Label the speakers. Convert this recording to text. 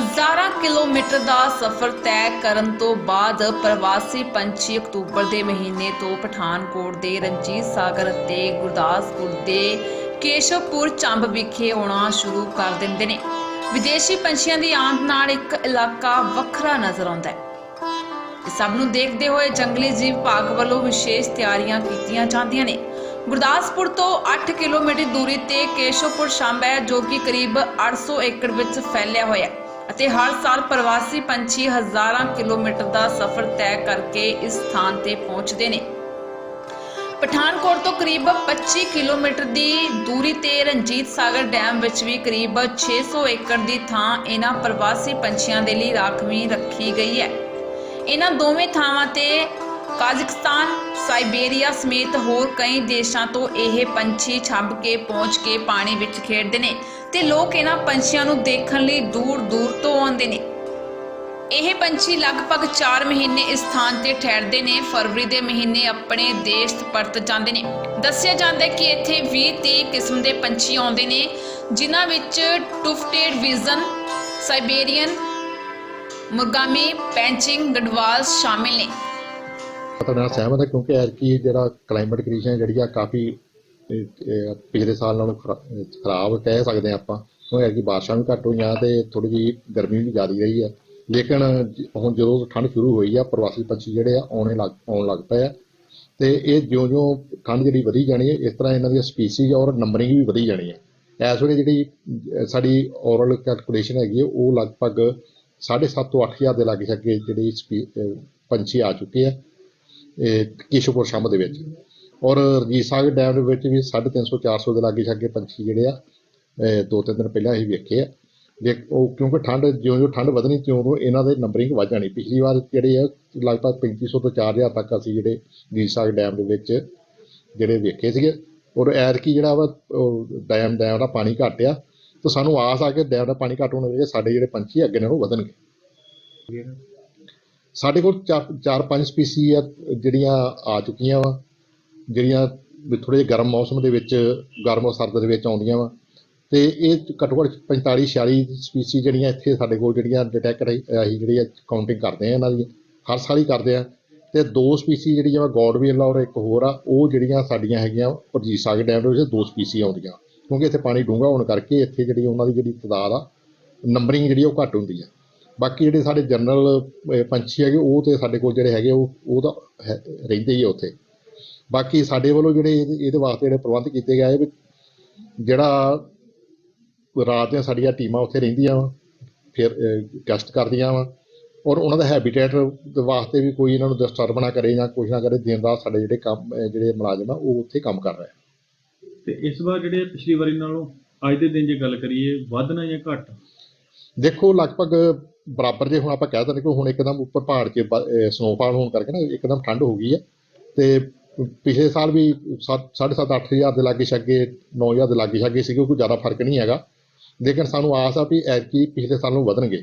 Speaker 1: ਹਜ਼ਾਰਾਂ ਕਿਲੋਮੀਟਰ ਦਾ ਸਫ਼ਰ ਤੈਅ ਕਰਨ ਤੋਂ ਬਾਅਦ ਪ੍ਰਵਾਸੀ ਪੰਛੀ ਅਕਤੂਬਰ ਦੇ ਮਹੀਨੇ ਤੋਂ ਪਠਾਨਕੋਟ ਦੇ ਰਣਜੀਤ ਸਾਗਰ ਅਤੇ ਗੁਰਦਾਸਪੁਰ ਦੇ ਕੇਸ਼ਵਪੁਰ ਚੰਬ ਵਿਖੇ ਆਉਣਾ ਸ਼ੁਰੂ ਕਰ ਦਿੰਦੇ ਨੇ। ਵਿਦੇਸ਼ੀ ਪੰਛੀਆਂ ਦੀ ਆਮਦ ਨਾਲ ਇੱਕ ਇਲਾਕਾ ਵੱਖਰਾ ਨਜ਼ਰ ਆਉਂਦਾ ਹੈ। ਸਭ ਨੂੰ ਦੇਖਦੇ ਹੋਏ ਜੰਗਲੀ ਜੀਵ ਵਿਭਾਗ ਵੱਲੋਂ ਵਿਸ਼ੇਸ਼ ਤਿਆਰੀਆਂ ਕੀਤੀਆਂ ਜਾਂਦੀਆਂ ਨੇ। ਗੁਰਦਾਸਪੁਰ ਤੋਂ 8 ਕਿਲੋਮੀਟਰ ਦੂਰੀ ਤੇ ਕੇਸ਼ਵਪੁਰ ਸ਼ੰਬ ਹੈ, ਜੋ ਕਿ ਕਰੀਬ 800 ਏਕੜ ਵਿੱਚ ਫੈਲਿਆ ਹੋਇਆ ਹੈ। ਅਤੇ ਹਰ ਸਾਲ ਪ੍ਰਵਾਸੀ ਪੰਛੀ ਹਜ਼ਾਰਾਂ ਕਿਲੋਮੀਟਰ ਦਾ ਸਫ਼ਰ ਤੈਅ ਕਰਕੇ ਇਸ ਸਥਾਨ ਤੇ ਪਹੁੰਚਦੇ ਨੇ। ਪਠਾਨਕੋਟ ਤੋਂ ਕਰੀਬ 25 ਕਿਲੋਮੀਟਰ ਦੀ ਦੂਰੀ ਤੇ ਰਣਜੀਤ ਸਾਗਰ ਡੈਮ ਵਿੱਚ ਵੀ ਕਰੀਬ 600 ਏਕੜ ਦੀ ਥਾਂ ਇਹਨਾਂ ਪ੍ਰਵਾਸੀ ਪੰਛੀਆਂ ਦੇ ਲਈ ਰਾਖਵੀਂ ਰੱਖੀ ਗਈ ਹੈ। ਇਹਨਾਂ ਦੋਵੇਂ ਥਾਵਾਂ ਤੇ ਕਾਜ਼ਕਿਸਤਾਨ ਸਾਈਬੇਰੀਆ ਸਮੇਤ ਹੋਰ ਕਈ ਦੇਸ਼ਾਂ ਤੋਂ ਇਹ ਪੰਛੀ ਛੱਬ ਕੇ ਪਹੁੰਚ ਕੇ ਪਾਣੀ ਵਿੱਚ ਖੇਡਦੇ ਨੇ ਤੇ ਲੋਕ ਇਹਨਾਂ ਪੰਛੀਆਂ ਨੂੰ ਦੇਖਣ ਲਈ ਦੂਰ-ਦੂਰ ਤੋਂ ਆਉਂਦੇ ਨੇ। ਇਹ ਪੰਛੀ ਲਗਭਗ 4 ਮਹੀਨੇ ਇਸ ਥਾਂ ਤੇ ਠਹਿਰਦੇ ਨੇ। ਫਰਵਰੀ ਦੇ ਮਹੀਨੇ ਆਪਣੇ ਦੇਸ਼ ਪਰਤ ਜਾਂਦੇ ਨੇ। ਦੱਸਿਆ ਜਾਂਦਾ ਹੈ ਕਿ ਇੱਥੇ 20-30 ਕਿਸਮ ਦੇ ਪੰਛੀ ਆਉਂਦੇ ਨੇ, ਜਿਨ੍ਹਾਂ ਵਿੱਚ ਟੁਫਟੇਡ ਵਿਜ਼ਨ ਸਾਈਬੇਰੀਅਨ ਮੁਰਗਾਮੀ, ਪੈਂਚਿੰਗ, ਗਡਵਾਲ ਸ਼ਾਮਿਲ ਨੇ।
Speaker 2: ਤੁਹਾਡੇ ਨਾਲ ਸਹਿਮਤ ਹੈ ਕਿਉਂਕਿ ਐਰਕੀ ਜਿਹੜਾ ਕਲਾਈਮੇਟ ਕੰਡੀਸ਼ਨ ਜਿਹੜੀ ਆ ਕਾਫੀ ਪਿਛਲੇ ਸਾਲ ਨਾਲੋਂ ਖਰਾ- ਖਰਾਬ ਕਹਿ ਸਕਦੇ ਹਾਂ ਆਪਾਂ। ਕਿਉਂਕਿ ਐਰਕੀ ਬਾਰਿਸ਼ਾਂ ਵੀ ਘੱਟ ਹੋਈਆਂ ਤੇ ਥੋੜੀ ਜਿਹੀ ਗਰਮੀ ਵੀ ਜ਼ਿਆਦਾ ਰਹੀ ਹੈ ਲੇਕਿਨ ਹੁਣ ਜਦੋਂ ਠੰਡ ਸ਼ੁਰੂ ਹੋਈ ਆ, ਪ੍ਰਵਾਸੀ ਪੰਛੀ ਜਿਹੜੇ ਆ ਆਉਣੇ ਲੱਗ, ਆਉਣ ਲੱਗ ਪਏ ਆ। ਤੇ ਇਹ ਜਿਉਂ-ਜਿਉਂ ਠੰਡ ਜਿਹੜੀ ਵਧੀ ਜਾਣੀ ਹੈ ਇਸ ਤਰ੍ਹਾਂ ਇਹਨਾਂ ਦੀਆਂ ਸਪੀਸੀਜ਼ ਔਰ ਨੰਬਰਿੰਗ ਵੀ ਵਧੀ ਜਾਣੀ ਹੈ ਇਸ ਵੇਲੇ ਜਿਹੜੀ ਸਾਡੀ ਓਰਲ ਕੈਲਕੂਲੇਸ਼ਨ ਹੈਗੀ ਹੈ ਉਹ ਲਗਭਗ 7.5 ਤੋਂ 8000 ਦੇ ਲਾਗੇ ਛੱਗੇ ਜਿਹੜੀ ਸਪੀ- ਪੰਛੀ ਆ ਚੁੱਕੇ ਆ। ਇਹ ਕਿਸ਼ੋਪੁਰ ਸ਼ੰਭ ਦੇ ਵਿੱਚ। ਔਰ ਰਣਜੀਤ ਸਾਗਰ ਡੈਮ ਦੇ ਵਿੱਚ ਵੀ 350 400 ਦੇ ਲਾਗੇ ਛਾਗੇ ਪੰਛੀ ਜਿਹੜੇ ਆ ਦੋ ਤਿੰਨ ਦਿਨ ਪਹਿਲਾਂ ਅਸੀਂ ਵੇਖੇ ਆ। ਜੇ ਉਹ ਕਿਉਂਕਿ ਠੰਡ ਜਿਉਂ ਜਿਉਂ ਠੰਡ ਵਧਣੀ ਤਿਉਂ ਤਿਉਂ ਇਹਨਾਂ ਦੇ ਨੰਬਰਿੰਗ ਵੱਧ ਜਾਣੀ। ਪਿਛਲੀ ਵਾਰ ਜਿਹੜੇ ਆ, ਲਗਭਗ 3500 ਤੋਂ 4000 ਤੱਕ ਅਸੀਂ ਜਿਹੜੇ ਰਣਜੀਤ ਸਾਗਰ ਡੈਮ ਦੇ ਵਿੱਚ ਜਿਹੜੇ ਵੇਖੇ ਸੀਗੇ। ਔਰ ਐਰਕੀ ਜਿਹੜਾ ਵਾ, ਉਹ ਡੈਮ ਡੈਮ ਦਾ ਪਾਣੀ ਘੱਟ ਆ, ਤੇ ਸਾਨੂੰ ਆਸ ਆ ਕਿ ਡੈਮ ਦਾ ਪਾਣੀ ਘੱਟ ਹੋਣ ਕਰਕੇ ਸਾਡੇ ਜਿਹੜੇ ਪੰਛੀ ਅੱਗੇ ਨਾਲੋਂ ਵਧਣਗੇ। ਸਾਡੇ ਕੋਲ ਚਾਰ- ਚਾਰ ਪੰਜ ਸਪੀਸੀ ਆ, ਜਿਹੜੀਆਂ ਆ ਚੁੱਕੀਆਂ ਵਾ, ਜਿਹੜੀਆਂ ਵੀ ਥੋੜੇ ਜਿਹੇ ਗਰਮ ਮੌਸਮ ਦੇ ਵਿੱਚ, ਗਰਮ ਸਰਦ ਦੇ ਵਿੱਚ ਆਉਂਦੀਆਂ ਵਾ। ਤੇ ਇਹ ਘੱਟੋ ਘੱਟ 45 46 ਸਪੀਸੀ ਜਿਹੜੀਆਂ ਇੱਥੇ ਸਾਡੇ ਕੋਲ ਜਿਹੜੀਆਂ ਡਿਟੈਕਟ ਅਸੀਂ ਜਿਹੜੀ ਆ ਕਾਊਂਟਿੰਗ ਕਰਦੇ ਆ ਇਹਨਾਂ ਦੀ, ਹਰ ਸਾਲ ਹੀ ਕਰਦੇ ਆ। ਤੇ ਦੋ ਸਪੀਸੀ ਜਿਹੜੀ ਵਾ ਗੋਡਵੀਲ ਔਰ ਇੱਕ ਹੋਰ ਆ, ਉਹ ਜਿਹੜੀਆਂ ਸਾਡੀਆਂ ਹੈਗੀਆਂ ਪਰਜੀਤ ਸਾਗਰ ਡੈਮ ਦੇ ਵਿੱਚ ਦੋ ਸਪੀਸੀ ਆਉਂਦੀਆਂ। ਕਿਉਂਕਿ ਇੱਥੇ ਪਾਣੀ ਡੂੰਘਾ ਹੋਣ ਕਰਕੇ ਇੱਥੇ ਜਿਹੜੀ ਉਹਨਾਂ ਦੀ ਜਿਹੜੀ ਤਦਾਦ ਆ ਨੰਬਰਿੰਗ ਜਿਹੜੀ ਉਹ ਘੱਟ ਹੁੰਦੀ ਆ। ਬਾਕੀ ਜਿਹੜੇ ਸਾਡੇ ਜਨਰਲ ਪੰਛੀ ਹੈਗੇ ਉਹ ਤੇ ਸਾਡੇ ਕੋਲ ਜਿਹੜੇ ਹੈਗੇ ਉਹ ਉਹ ਤਾਂ ਰਹਿੰਦੇ ਹੀ ਆ ਉੱਥੇ। ਬਾਕੀ ਸਾਡੇ ਵੱਲੋਂ ਜਿਹੜੇ ਇਹਦੇ ਵਾਸਤੇ ਜਿਹੜੇ ਪ੍ਰਬੰਧ ਕੀਤੇ ਗਏ ਆ ਵੀ ਜਿਹੜਾ ਰਾਤ ਦੀਆਂ ਸਾਡੀਆਂ ਟੀਮਾਂ ਉੱਥੇ ਰਹਿੰਦੀਆਂ ਵਾ ਫਿਰ ਗਸ਼ਟ ਕਰਦੀਆਂ ਵਾ ਔਰ ਉਹਨਾਂ ਦਾ ਹੈਬਿਟੇਟ ਦੇ ਵਾਸਤੇ ਵੀ ਕੋਈ ਇਹਨਾਂ ਨੂੰ ਡਿਸਟਰਬ ਨਾ ਕਰੇ ਜਾਂ ਕੁਛ ਨਾ ਕਰੇ ਦਿਨ ਰਾਤ ਸਾਡੇ ਜਿਹੜੇ ਕੰਮ ਜਿਹੜੇ ਮੁਲਾਜ਼ਮ ਆ ਉਹ ਉੱਥੇ ਕੰਮ ਕਰ ਰਹੇ
Speaker 3: ਤੇ ਇਸ ਵਾਰ ਜਿਹੜੇ ਪਿਛਲੀ ਵਾਰੀ ਨਾਲੋਂ ਅੱਜ ਦੇ ਦਿਨ ਜੇ ਗੱਲ ਕਰੀਏ ਵਧਣਾ ਜਾਂ ਘਟ?
Speaker 2: ਦੇਖੋ ਲਗਭਗ ਬਰਾਬਰ ਜੇ ਹੁਣ ਆਪਾਂ ਕਹਿ ਦਿੰਦੇ ਕਿ ਹੁਣ ਇੱਕਦਮ ਉੱਪਰ ਪਹਾੜ 'ਚ ਸਨੋਫਾਲ ਹੋਣ ਕਰਕੇ ਨਾ ਇੱਕਦਮ ਠੰਡ ਹੋ ਗਈ ਹੈ ਤੇ ਪਿਛਲੇ ਸਾਲ ਵੀ 7.5 8000 ਦੇ ਲਾਗੇ ਛਾਗੇ 9000 ਦੇ ਲਾਗੇ ਛਾਗੇ ਸੀਗੇ ਕੋਈ ਜ਼ਿਆਦਾ ਫ਼ਰਕ ਨਹੀਂ ਹੈਗਾ। ਲੇਕਿਨ ਸਾਨੂੰ ਆਸ ਆ ਵੀ ਐਤਕੀ ਪਿਛਲੇ ਸਾਲ ਨੂੰ ਵਧਣਗੇ।